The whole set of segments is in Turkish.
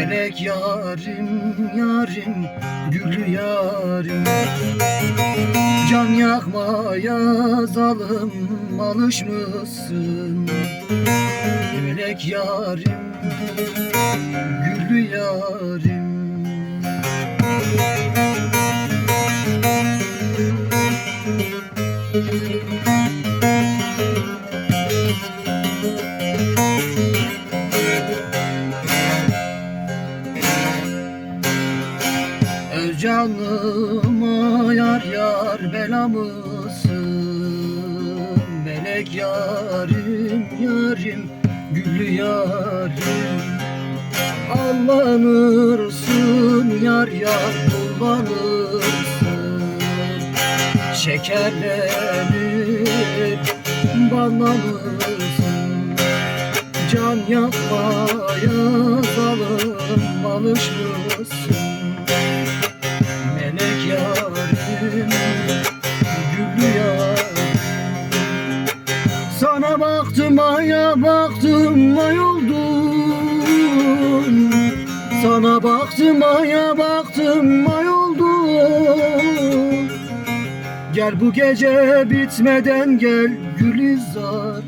Melek yarim, yarim, gül yarim. Can yakmaya zalim alışmışsın. Melek yarim, güllü yarim. Öz yar belamısın. Melek yarim yarim güllü yarim. Allanırsın yar yar kullanırsın Şekerlenip ballanırsın Can yakmaya zalim alışmışsın baktım ay oldum Sana baktım aya baktım ay oldum Gel bu gece bitmeden gel Gülizar.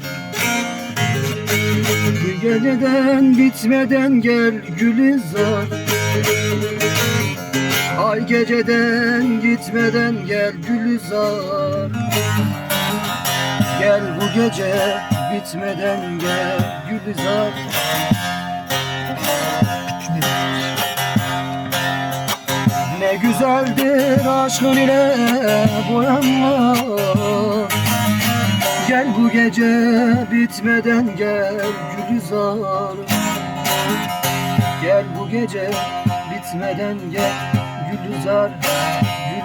Bu geceden bitmeden gel Gülizar. Ay geceden gitmeden gel Gülizar. Gel bu gece bitmeden gel Gülizar Ne güzeldir aşkın ile boyanma Gel bu gece bitmeden gel Gülizar Gel bu gece bitmeden gel Gülizar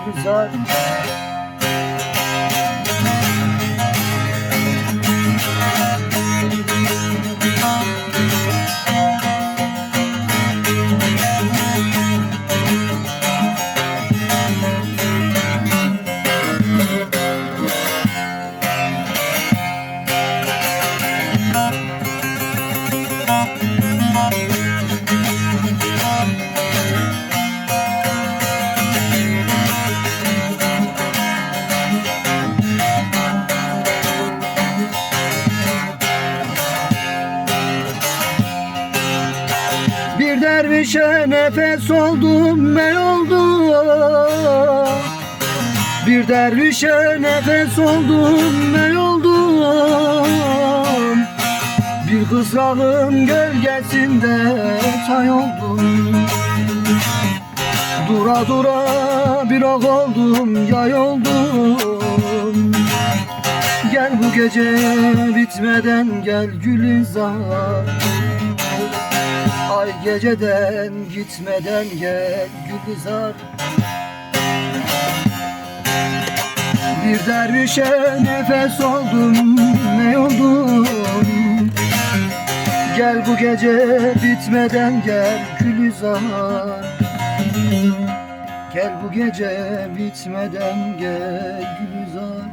Gülizar Bir dervişe nefes oldum mey oldum? Bir kızağın gölgesinde çay oldum. Dura dura bir ok oldum yay oldum. Gel bu gece bitmeden gel Gülizar. Ay geceden gitmeden gel Gülizar Bir dervişe nefes oldum ne oldum? Gel bu gece bitmeden gel Gülizar. Gel bu gece bitmeden gel Gülizar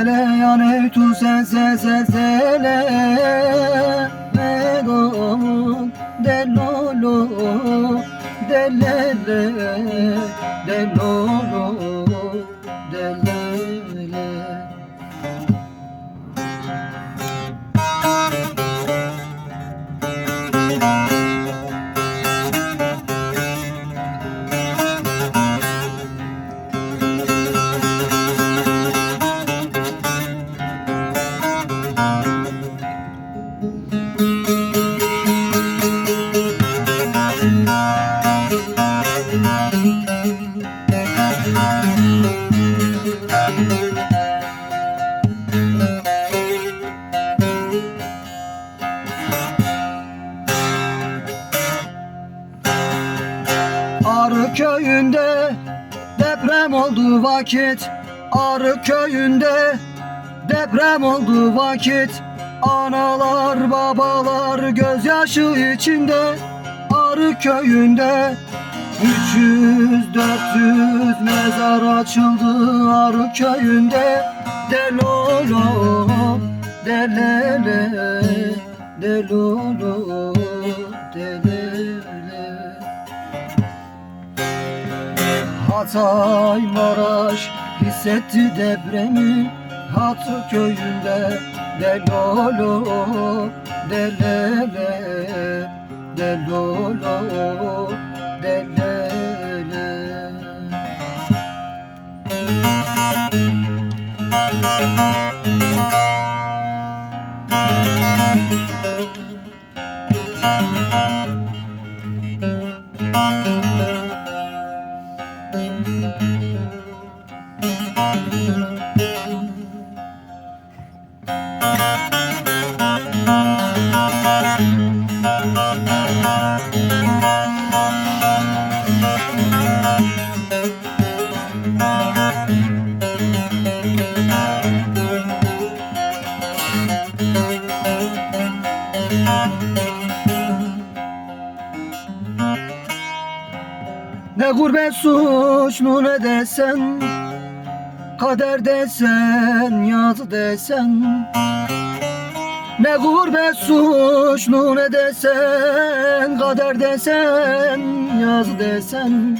Dereyane tu ses ses etmeze Vedamın delolo delele delolo delele içinde Arı köyünde. 300-400 mezar açıldı Arı köyünde. Delolo delele Delolo delele. Hatay Maraş hissetti depremi Hatı köyünde. Delolo delele delolo delele Ne gurbet suçlu ne desen Kader desen, yaz desen. Ne gurbet suçlu ne desen Kader desen, yaz desen.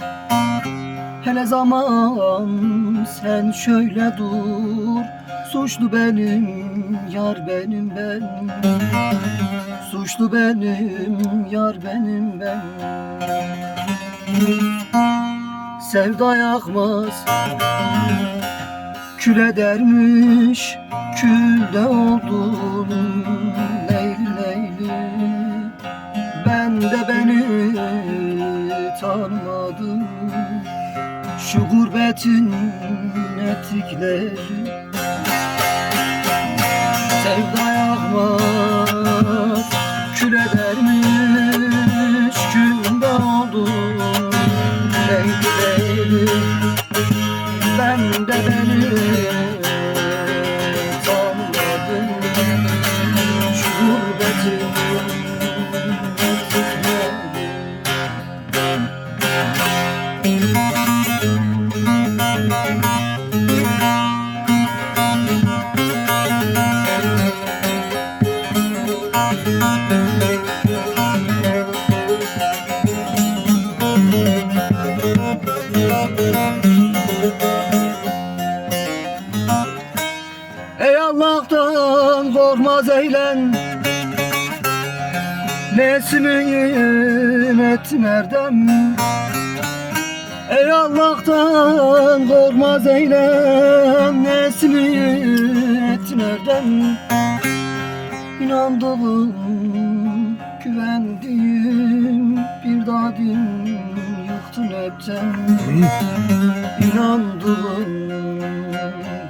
Hele zaman sen şöyle dur Suçlu benim, yar benim ben. Suçlu benim, yar benim ben Sevda yakmaz. Kül edermiş Külde oldum Leyli leyli. Ben de beni tanımadım. Şu gurbetin etikleri. Sevda yakmaz. Kül edermiş Şu Ey Allah'tan korkmaz eylem Nesimin ettin erdem İnandığım, güvendiğim bir dadim yıktın hepten İnandığım,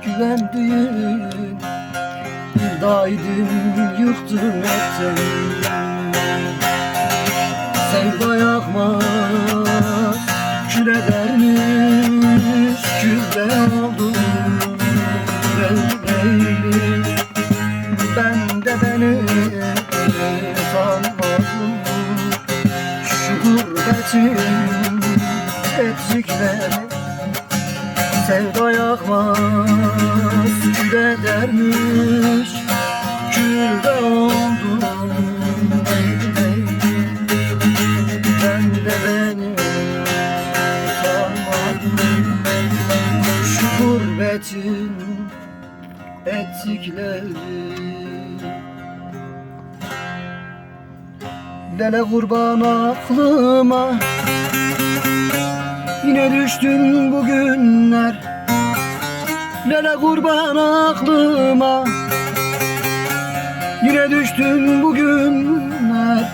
güvendiğim bir daim yıktın hepten Sevda yakmaz, kül edermiş, külde Lele kurban aklıma Yine düştün bugünler Lele kurban aklıma Yine düştün bugünler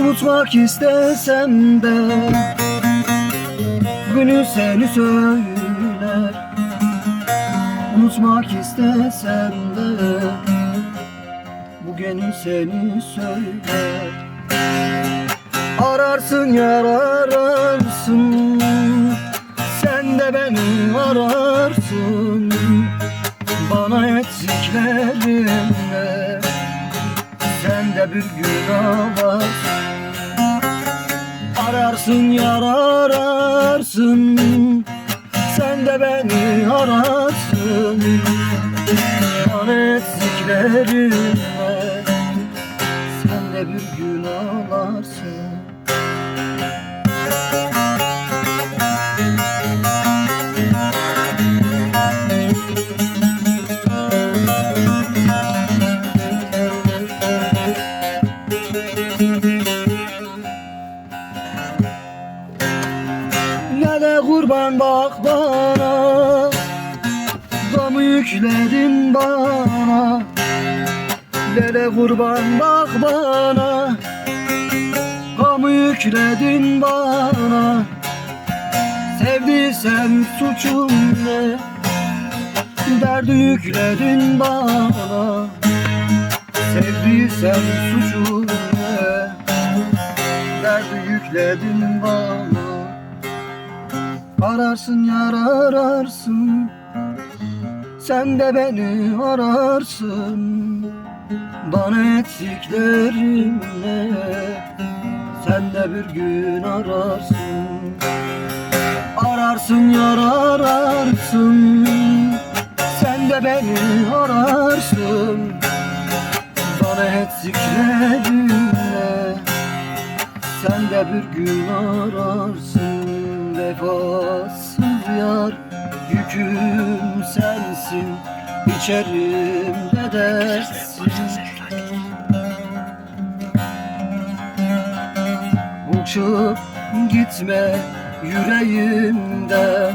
Unutmak istesem de Günü seni söyler. Unutmak istesem de Bugün seni söyler. Ararsın yar ararsın Sen de beni ararsın. Bana ettiklerimle Sen de bir gün ağlarsın. Ararsın yar ararsın Sen de beni ararsın. Bana ettiklerimle kurban bak bana. Gamı yükledin bana. Sevdiysem suçum ne? Derdi yükledin bana. Sevdiysem suçum ne? Derdi yükledin bana. Ararsın yar ararsın. Sen de beni ararsın Bana ettiklerimle Sen de bir gün ararsın. Ararsın yar ararsın. Sen de beni ararsın. Bana ettiklerimle sen de bir gün ararsın. Vefasız yar Yüküm sensin içerimde dersin? Uçup gitme yüreğimden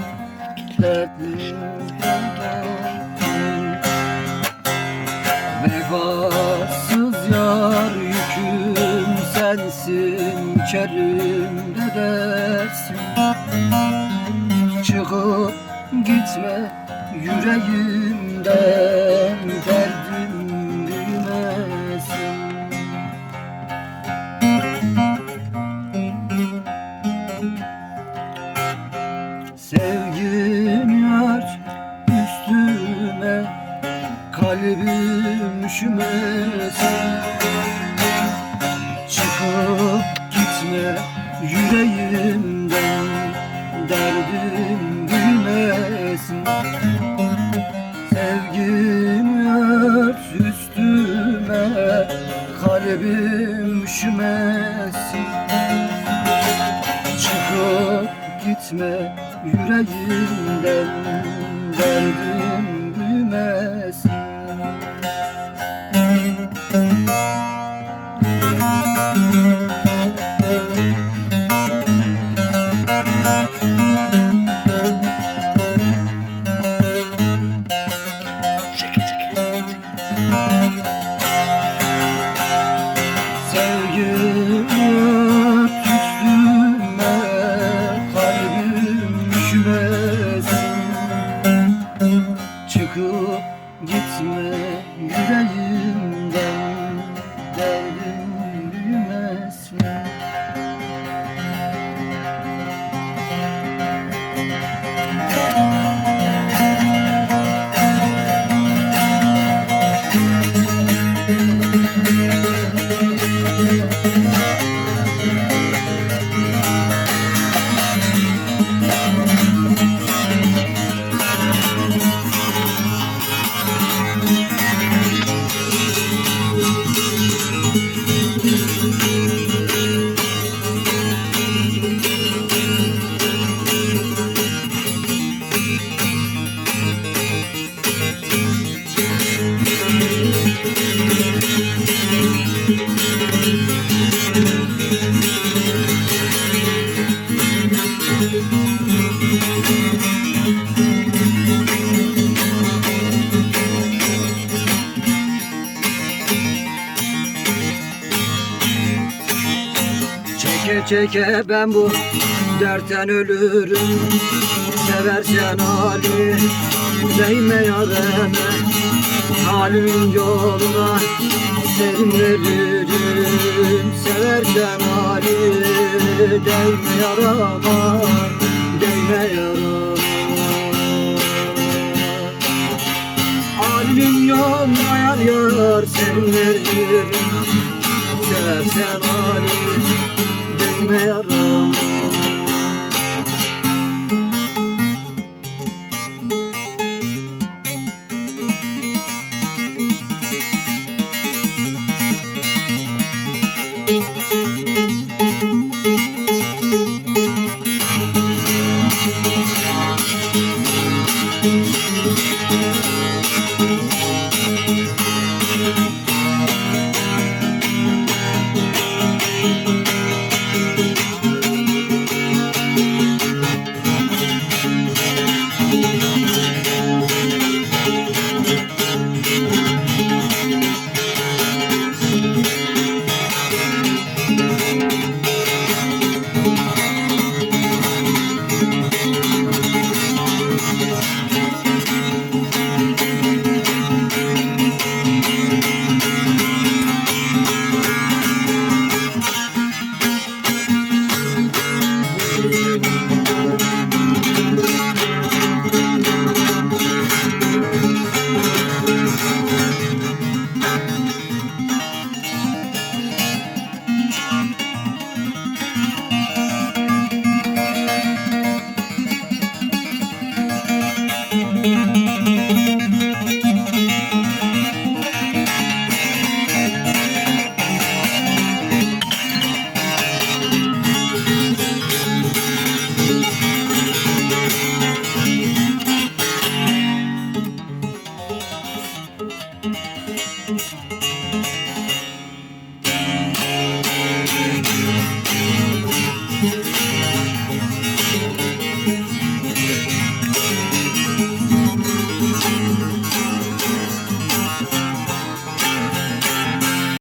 dertli Vefasız yar yüküm sensin içerimde dersin? Çıkıp gitme yüreğimden derdim gitme yüreğimden Derdim büyümesin Bırakıp gitme yüreğimden. Çeke ben bu dertten ölürüm. Seversen Ali değme yareme. Halimin yoluna serin veririm. Seversen Ali değme yarama Değme yarama. Halimin yoluna yar yar serin veririm. Seversen Ali değme yarama Mm-hmm.